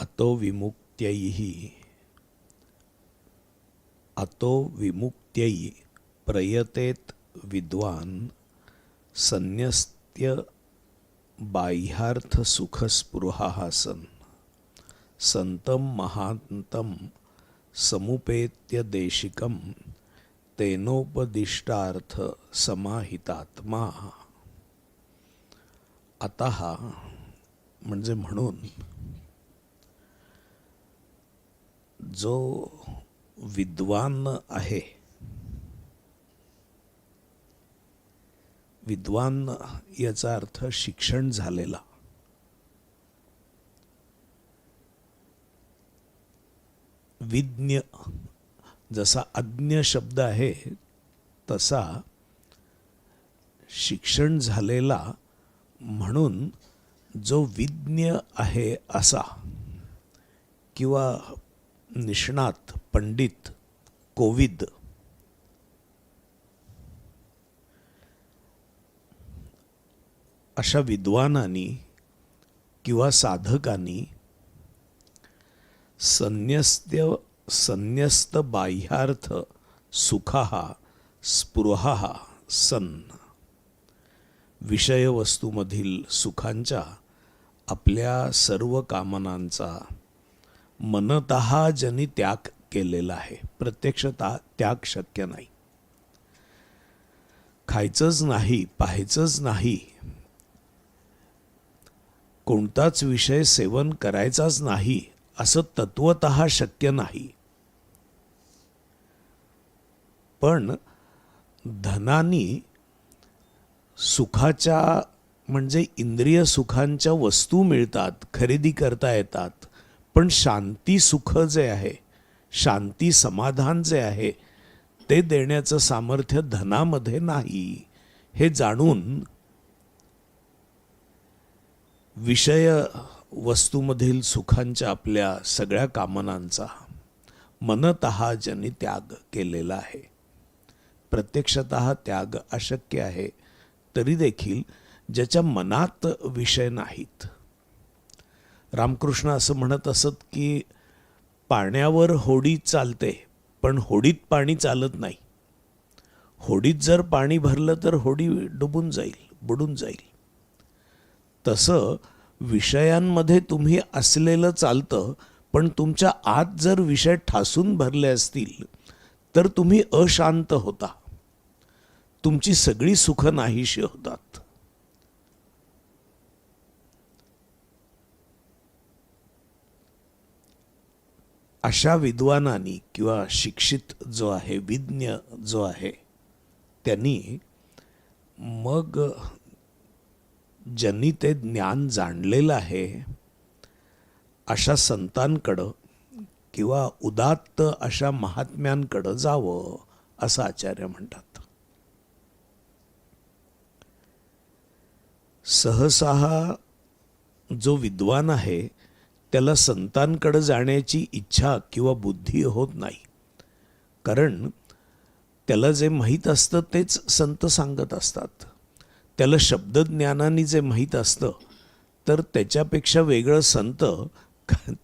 अतो विमुक्त्यैः। अतो विमुक्त्यै प्रयतेत विद्वान संन्यस्त्य बाह्यार्थ सुखस्पृहा सन् संतं महान्तं समुपेत्य देशिकम तेनोपदिष्टार्थ समाहितात्मा। आता म्हणजे म्हणून जो विद्वान आहे विद्वान याचा अर्थ शिक्षण झालेला. विज्ञ जसा अज्ञ शब्द आहे तसा शिक्षण झालेला म्हणून जो विज्ञ आहे असा किंवा निष्णात पंडित कोविद. अशा विद्वानांनी किंवा साधकांनी संन्यस्त संन्यस्त बाह्यार्थ सुखा स्पृहा सन. विषयवस्तूमधील सुखांच्या आपल्या सर्व कामनांचा मनत ज्यांनी त्याग केलेला आहे. प्रत्यक्षतः त्याग शक्य नाही. खायचंच नाही पाहायचंच नाही. कोणताच विषय सेवन करायचाच नाही असं तत्वत शक्य नाही. पण धनानी सुखाच्या म्हणजे इंद्रिय सुखांच्या वस्तू मिळतात खरेदी करता येतात. पण शांती सुख जे आहे शांती समाधान जे आहे ते देण्याचं सामर्थ्य धनामध्ये नाही. हे जाणून विषय वस्तूमधील सुखांच्या आपल्या सगळ्या कामनांचा मनत ज्यांनी त्याग केलेला आहे. प्रत्यक्षत त्याग अशक्य आहे तरी देखील ज्याच्या मनात विषय नाहीत. रामकृष्ण असं म्हणत असत की पाण्यावर होडी चालते पण होडीत पाणी चालत नाही. होडीत जर पाणी भरलं तर होडी डुबून जाईल बुडून जाईल. तसं विषयांमध्ये तुम्ही असलेलं चालतं पण तुमच्या आत जर विषय ठासून भरले असतील तर तुम्ही अशांत होता. तुमची सगळी सुख नाहीशी होतात. अशा विद्वानांनी किंवा शिक्षित जो आहे विज्ञ जो आहे त्यांनी मग ज्यांनी ते ज्ञान जाणलेलं आहे अशा संतांकडं किंवा उदात्त अशा महात्म्यांकडं जावं असं आचार्य म्हणतात. सहसा जो विद्वान आहे त्याला संतांकडं जाण्याची इच्छा किंवा बुद्धी होत नाही. कारण त्याला जे माहीत असतं तेच संत सांगत असतात. त्याला शब्दज्ञानाने जे माहीत असतं तर त्याच्यापेक्षा वेगळं संत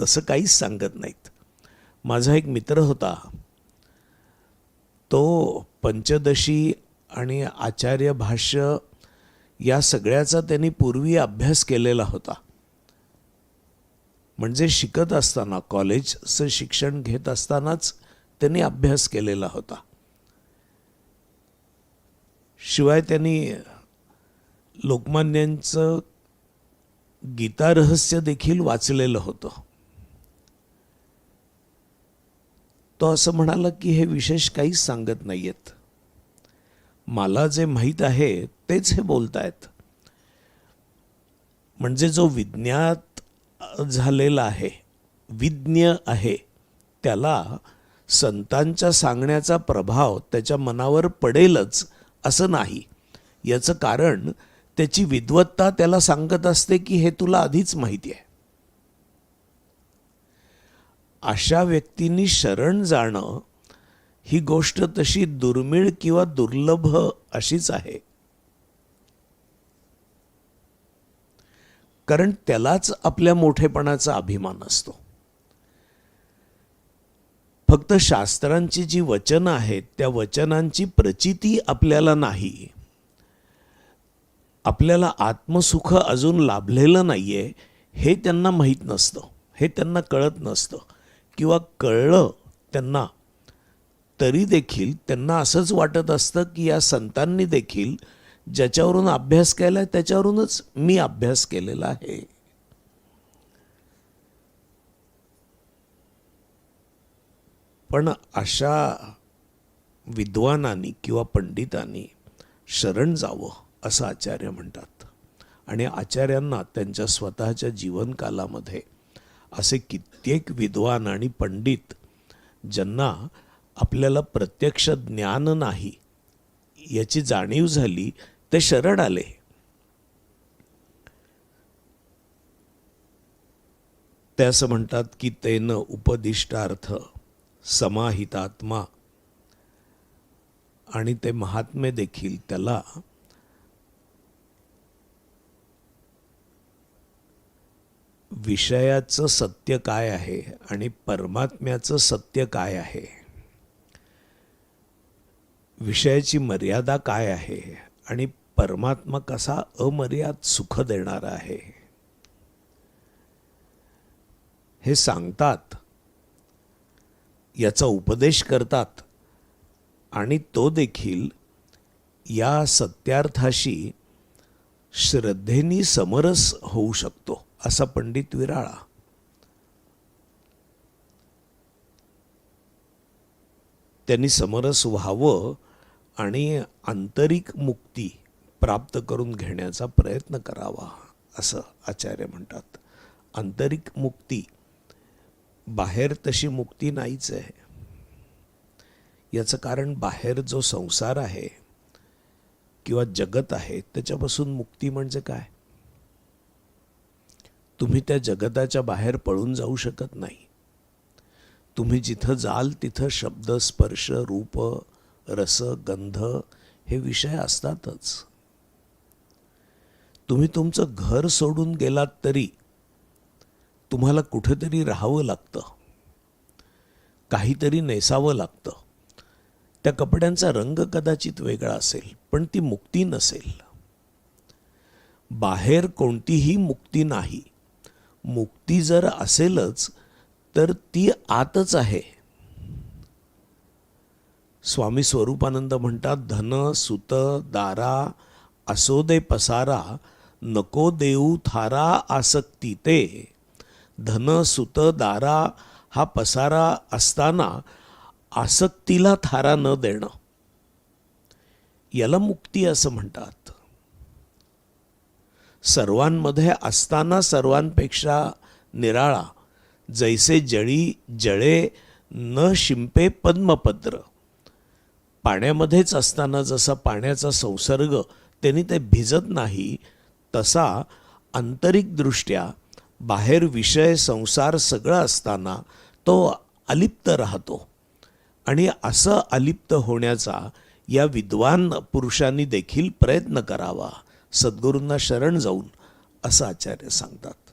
तसं काहीच सांगत नाहीत. माझा एक मित्र होता. तो पंचदशी आणि आचार्य भाष्य या सगळ्याचा त्यांनी पूर्वी अभ्यास केलेला होता. म्हणजे शिकत असताना कॉलेजचं शिक्षण घेत असतानाच त्यांनी अभ्यास केलेला होता. शिवाय त्यांनी लोकमान्यांचं गीतारहस्य देखील वाचलेलं होतं. तो असं म्हणाला की हे विशेष काहीच सांगत नाहीयेत. मला जे माहीत आहे तेच हे बोलतायत. म्हणजे जो विज्ञात झालेला आहे. विज्ञ आहे. त्याला संतांच्या सांगण्याचा प्रभाव त्याच्या मनावर पडेलच असं नाही. याचं कारण त्याची विद्वत्ता त्याला सांगत असते की हे तुला आधीच माहिती आहे. अशा व्यक्तींनी शरण जाणं ही गोष्ट तशी दुर्मिळ किंवा दुर्लभ अशीच आहे. कारण त्यालाच आपल्या मोठेपणाचा अभिमान असतो. फक्त शास्त्रांची जी वचनं आहेत त्या वचनांची प्रचिती आपल्याला नाही. आपल्याला आत्मसुख अजून लाभलेलं नाहीये हे त्यांना माहीत नसतं हे त्यांना कळत नसतं. किंवा कळलं त्यांना तरी देखील त्यांना असंच वाटत असतं की या संतांनी देखील ज्याच्यावरून अभ्यास केला त्याच्यावरूनच मी अभ्यास केलेला आहे. पण अशा विद्वानांनी किंवा पंडितांनी शरण जावं असं आचार्य म्हणतात. आणि आचार्यांना त्यांच्या स्वतःच्या जीवनकालामध्ये असे कित्येक विद्वान आणि पंडित ज्यांना आपल्याला प्रत्यक्ष ज्ञान नाही याची जाणीव झाली ते शरण आले. ते असं म्हणतात की तेन उपदिष्टार्थ समाहितात्मा. आणि ते महात्मे देखील त्याला विषयाचं सत्य काय आहे आणि परमात्म्याचं सत्य काय आहे? विषयाची मर्यादा काय आहे आणि परमात्मा कसा अमर्याद सुख देणारा आहे. हे सांगतात याचा उपदेश करतात आणि तो देखील या सत्यार्थाशी श्रद्धेनी समरस होऊ शकतो असा पंडित विराळा. त्यांनी समरस व्हावं आणि आंतरिक मुक्ती प्राप्त करून घेण्याचा प्रयत्न करावा असं आचार्य म्हणतात. आंतरिक मुक्ती बाहेर तशी मुक्ती नाहीच आहे. याचं कारण बाहेर जो संसार आहे किंवा जगत आहे त्याच्यापासून मुक्ती म्हणजे काय? तुम्ही त्या जगताच्या बाहेर पळून जाऊ शकत नाही. तुम्ही जिथं जाल तिथं शब्द स्पर्श रूप रस गंध हे विषय असतातच. तुम्ही तुमचं घर सोडून गेलात तरी तुम्हाला कुठेतरी राहावं लागतं. काहीतरी नेसावं लागतं. त्या कपड्यांचा रंग कदाचित वेगळा असेल पण ती मुक्ती नसेल. बाहेर कोणतीही मुक्ती नाही. मुक्ती जर असेलच तर ती आतच आहे. स्वामी स्वरूपानंद म्हणतात धन सुत दारा असो दे पसारा नको देऊ थारा आसक्ती ते. धन सुत दारा हा पसारा असताना आसक्तीला थारा न देणं. याला मुक्ती असं म्हणतात. सर्वांमध्ये असताना सर्वांपेक्षा निराळा जैसे जळी जळे न शिंपे पद्मपत्र पाण्यामध्येच असताना जसा पाण्याचा संसर्ग त्यांनी ते भिजत नाही तसा आंतरिकदृष्ट्या बाहेर विषय संसार सगळं असताना तो अलिप्त राहतो. आणि असं अलिप्त होण्याचा या विद्वान पुरुषांनी देखील प्रयत्न करावा. सद्गुरूंना शरण जाऊन असं आचार्य सांगतात.